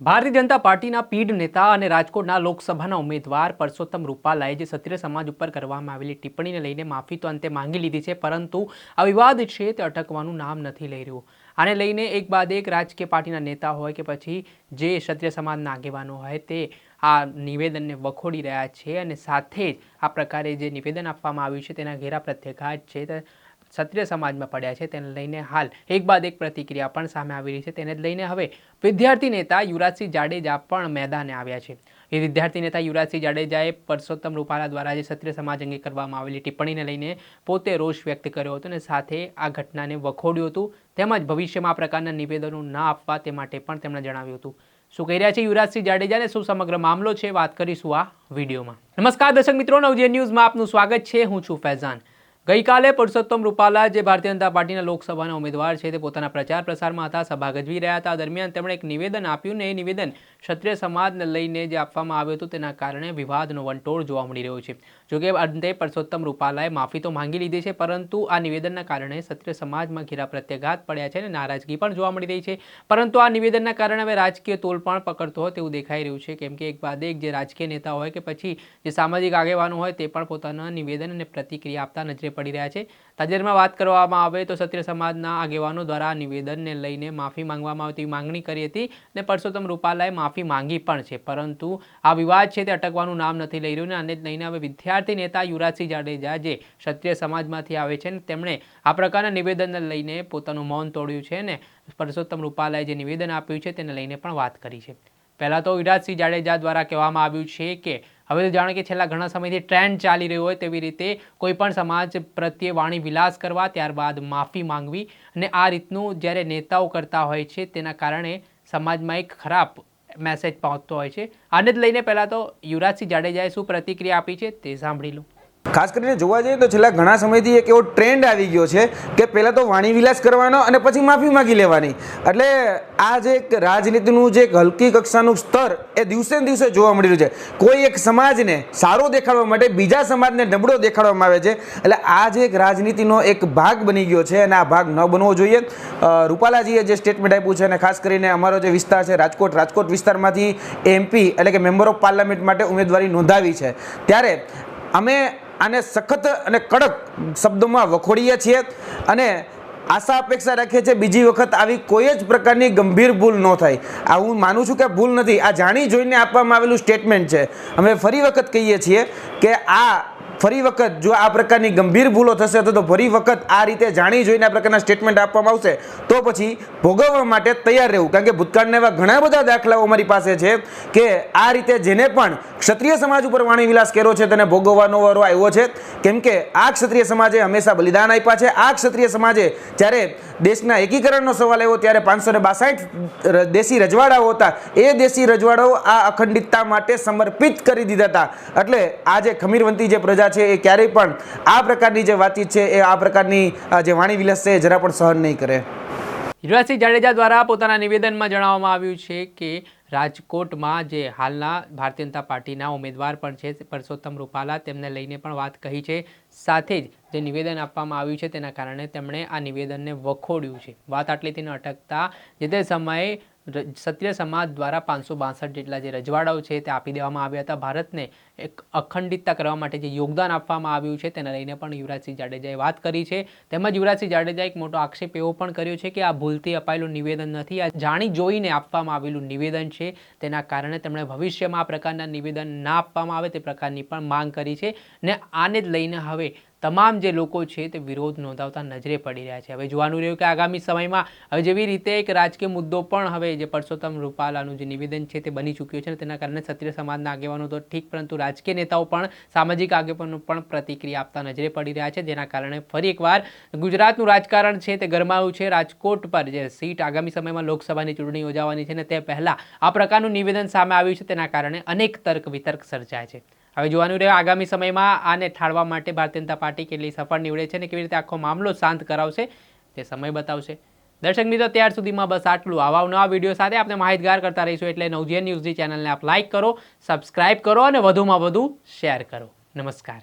ભારતીય જનતા પાર્ટીના પીઢ નેતા અને રાજકોટના લોકસભાના ઉમેદવાર પરસોત્તમ રૂપાલાએ જે ક્ષત્રિય સમાજ ઉપર કરવામાં આવેલી ટિપ્પણીને લઈને માફી તો અંતે માંગી લીધી છે, પરંતુ આ વિવાદ છે તે અટકવાનું નામ નથી લઈ રહ્યું. આને લઈને એક બાદ એક રાજકીય પાર્ટીના નેતા હોય કે પછી જે ક્ષત્રિય સમાજના આગેવાનો હોય તે આ નિવેદનને વખોડી રહ્યા છે અને સાથે જ આ પ્રકારે જે નિવેદન આપવામાં આવ્યું છે તેના ઘેરા પ્રત્યાઘાત છે. ક્ષત્રિય સમાજમાં પડ્યા છે તેને લઈને હાલ એક બાદ એક પ્રતિક્રિયા પણ સામે આવી રહી છે તેને લઈને હવે વિદ્યાર્થી નેતા યુવરાજસિંહ જાડેજા પણ મેદાને આવ્યા છે. એ વિદ્યાર્થી નેતા યુવરાજસિંહ જાડેજાએ પરસોત્તમ રૂપાલા દ્વારા જે ક્ષત્રિય સમાજ અંગે કરવામાં આવેલી ટિપ્પણીને લઈને પોતે રોષ વ્યક્ત કર્યો હતો અને સાથે આ ઘટનાને વખોડ્યું હતું તેમજ ભવિષ્યમાં આ પ્રકારના નિવેદનો ના આપવા તે માટે પણ તેમણે જણાવ્યું હતું. શું કહી રહ્યા છે યુવરાજસિંહ જાડેજાને? શું સમગ્ર મામલો છે? વાત કરીશું આ વિડીયોમાં. નમસ્કાર દર્શક મિત્રો નવજે ન્યૂઝમાં આપનું સ્વાગત છે. હું છું ફૈઝાન. ગઈકાલે પરસોત્તમ રૂપાલા જે ભારતીય જનતા પાર્ટીના લોકસભાના ઉમેદવાર છે તે પોતાના પ્રચાર પ્રસારમાં હતા સભા ગજવી રહ્યા હતા. દરમિયાન તેમણે એક નિવેદન આપ્યું ને એ નિવેદન ક્ષત્રિય સમાજને લઈને જે આપવામાં આવ્યું હતું તેના કારણે વિવાદનો વંટોળ જોવા મળી રહ્યો છે. જોકે અંતે પરસોત્તમ રૂપાલાએ માફી તો માંગી લીધી છે, પરંતુ આ નિવેદનના કારણે ક્ષત્રિય સમાજમાં ઘેરા પ્રત્યાઘાત પડ્યા છે અને નારાજગી પણ જોવા મળી રહી છે. પરંતુ આ નિવેદનના કારણે હવે રાજકીય તોલ પણ પકડતો હોય તેવું દેખાઈ રહ્યું છે. કેમ કે એક બાદ એક જે રાજકીય નેતા હોય કે પછી જે સામાજિક આગેવાનો હોય તે પણ પોતાના નિવેદન અને પ્રતિક્રિયા આપતા નજરે પડી રહ્યા છે. તાજેતરમાં વાત કરવામાં આવે તો ક્ષત્રિય સમાજના આગેવાનો દ્વારા આ નિવેદનને લઈને માફી માંગવામાં આવતી માંગણી કરી હતી અને પરસોત્તમ રૂપાલાએ માફી માંગી પણ છે. પરંતુ આ વિવાદ છે તે અટકવાનું નામ નથી લઈ રહ્યું ને આને લઈને હવે વિદ્યાર્થી નેતા યુવરાજસિંહ જાડેજા જે ક્ષત્રિય સમાજમાંથી આવે છે ને તેમણે આ પ્રકારના નિવેદનને લઈને પોતાનું મૌન તોડ્યું છે ને પરસોત્તમ રૂપાલાએ જે નિવેદન આપ્યું છે તેને લઈને પણ વાત કરી છે. પહેલાં તો યુવરાજસિંહ જાડેજા દ્વારા કહેવામાં આવ્યું છે કે હવે તો જાણે કે છેલ્લા ઘણા સમયથી ટ્રેન્ડ ચાલી રહ્યો હોય તેવી રીતે કોઈ પણ સમાજ પ્રત્યે વાણી વિલાસ કરવા, ત્યારબાદ માફી માંગવી અને આ રીતનું જ્યારે નેતાઓ કરતા હોય છે, તેના કારણે સમાજમાં એક ખરાબ મેસેજ પહોંચતો હોય છે. આને જ લઈને પહેલાં તો યુવરાજસિંહ જાડેજાએ શું પ્રતિક્રિયા આપી છે તે સાંભળી લો. ખાસ કરીને જોવા જઈએ તો છેલ્લા ઘણા સમયથી એક એવો ટ્રેન્ડ આવી ગયો છે કે પહેલાં તો વાણી વિલાસ કરવાનો અને પછી માફી માગી લેવાની. એટલે આ જે એક રાજનીતિનું જે એક હલકી કક્ષાનું સ્તર એ દિવસે ને દિવસે જોવા મળી રહ્યું છે. કોઈ એક સમાજને સારો દેખાડવા માટે બીજા સમાજને નબળો દેખાડવામાં આવે છે. એટલે આ જે એક રાજનીતિનો એક ભાગ બની ગયો છે અને આ ભાગ ન બનવો જોઈએ. રૂપાલાજીએ જે સ્ટેટમેન્ટ આપ્યું છે અને ખાસ કરીને અમારો જે વિસ્તાર છે રાજકોટ રાજકોટ વિસ્તારમાંથી એમપી એટલે કે મેમ્બર ઓફ પાર્લામેન્ટ માટે ઉમેદવારી નોંધાવી છે. ત્યારે અમે આને સખત અને કડક શબ્દોમાં વખોડીએ છીએ અને આશા અપેક્ષા રાખીએ છીએ બીજી વખત આવી કોઈ જ પ્રકારની ગંભીર ભૂલ ન થાય. આ હું માનું છું કે ભૂલ નથી. આ જાણી જોઈને આપવામાં આવેલું સ્ટેટમેન્ટ છે. અમે ફરી વખત કહીએ છીએ કે આ ફરી વખત જો આ પ્રકારની ગંભીર ભૂલો થશે તો ફરી વખત આ રીતે જાણી જોઈને આ પ્રકારના સ્ટેટમેન્ટ આપવામાં આવશે. તો પછી ભોગવવા માટે તૈયાર રહેવું. કારણ કે ભૂતકાળના એવા ઘણા બધા દાખલાઓ અમારી પાસે છે કે આ રીતે જેને પણ ક્ષત્રિય સમાજ ઉપર વાણી કર્યો છે તેને ભોગવવાનો વારો આવ્યો છે. કેમ કે આ ક્ષત્રિય સમાજે હંમેશા બલિદાન આપ્યા છે. આ ક્ષત્રિય સમાજે જ્યારે દેશના એકીકરણનો સવાલ આવ્યો ત્યારે પાંચસો ને બાસઠ દેશી રજવાડાઓ હતા. એ દેશી રજવાડાઓ આ અખંડિતતા માટે સમર્પિત કરી દીધા હતા. એટલે આ જે ખમીરવંતી જે પ્રજા છે એ ક્યારેય પણ આ પ્રકારની જે વાતચીત છે એ આ પ્રકારની જે વાણી વિલાસ છે જરા પણ સહન નહીં કરે. યુવરાજસિંહ જાડેજા દ્વારા પોતાના નિવેદનમાં જણાવવામાં આવ્યું છે કે રાજકોટમાં જે હાલના ભારતીય જનતા પાર્ટીના ઉમેદવાર પણ છે, પરસોત્તમ રૂપાલા, તેમને લઈને પણ વાત કહી છે. સાથે જ જે નિવેદન આપવામાં આવ્યું છે તેના કારણે તેમણે આ નિવેદનને વખોડ્યું છે. વાત આટલીથી ન અટકતા જે તે સમયે ક્ષત્રિય સમાજ દ્વારા પાંચસો બાસઠ જેટલા જે રજવાડાઓ છે તે આપી દેવામાં આવ્યા હતા. ભારતને એક અખંડિતતા કરવા માટે જે યોગદાન આપવામાં આવ્યું છે તેને લઈને પણ યુવરાજસિંહ જાડેજાએ વાત કરી છે. તેમજ યુવરાજસિંહ જાડેજાએ એક મોટો આક્ષેપ એવો પણ કર્યો છે કે આ ભૂલથી અપાયેલું નિવેદન નથી. આ જાણી જોઈને આપવામાં આવેલું નિવેદન છે. તેના કારણે તેમણે ભવિષ્યમાં આ પ્રકારના નિવેદન ના આપવામાં આવે તે પ્રકારની પણ માંગ કરી છે. ને આને જ લઈને હવે તમામ જે લોકો છે તે વિરોધ નોંધાવતા નજરે પડી રહ્યા છે. હવે જોવાનું રહ્યું કે આગામી સમયમાં હવે જેવી રીતે એક રાજકીય મુદ્દો પણ હવે જે પરસોત્તમ રૂપાલાનું જે નિવેદન છે તે બની ચૂક્યું છે તેના કારણે ક્ષત્રિય સમાજના આગેવાનો તો ઠીક, પરંતુ રાજકીય નેતાઓ પણ સામાજિક આગેવાનો પણ પ્રતિક્રિયા આપતા નજરે પડી રહ્યા છે. જેના કારણે ફરી એકવાર ગુજરાતનું રાજકારણ છે તે ગરમાયું છે. રાજકોટ પર જે સીટ આગામી સમયમાં લોકસભાની ચૂંટણી યોજાવાની છે ને તે પહેલાં આ પ્રકારનું નિવેદન સામે આવ્યું છે. તેના કારણે અનેક તર્ક વિતર્ક સર્જાય છે. હવે જોવાનું રહ્યું આગામી સમયમાં આને ઠાળવા માટે ભારતીય જનતા પાર્ટી કેટલી સફળ નીવડે છે અને કેવી રીતે આખો મામલો શાંત કરાવશે તે સમય બતાવશે. દર્શક મિત્રો, ત્યાર સુધીમાં બસ આટલું. આવા નવા વીડિયો સાથે આપણે માહિતગાર કરતા રહીશું એટલે નવજીએન ન્યૂઝની ચેનલને આપ લાઇક કરો, સબસ્ક્રાઇબ કરો અને વધુમાં વધુ શેર કરો. નમસ્કાર.